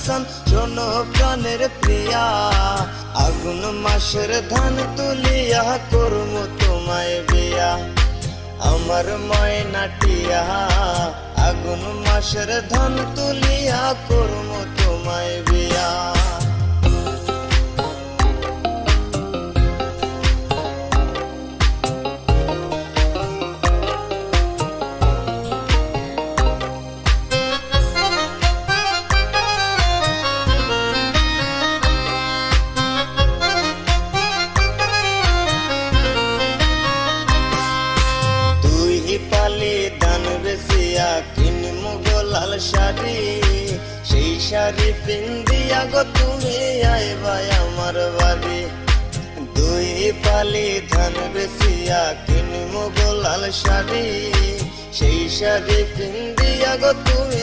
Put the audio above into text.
হাসান শোনো প্রাণের প্রিয়া। আগুন মাসের ধান তুলিয়া করম তোমায় বিয়া। আমার ময়নাটিয়া আগুন মাসের ধান তুলিয়া করম তোমায় পালি দান বেসিয়া কিন মুগলাল শাড়ি। সেই শাড়ি পিন্দিয়া গো তুমি আইবাই আমার বাড়ি। দুই পালি ধান বেসিয়া কিন মুগলাল শাড়ি। সেই শাড়ি পিন্দিয়া গো তুমি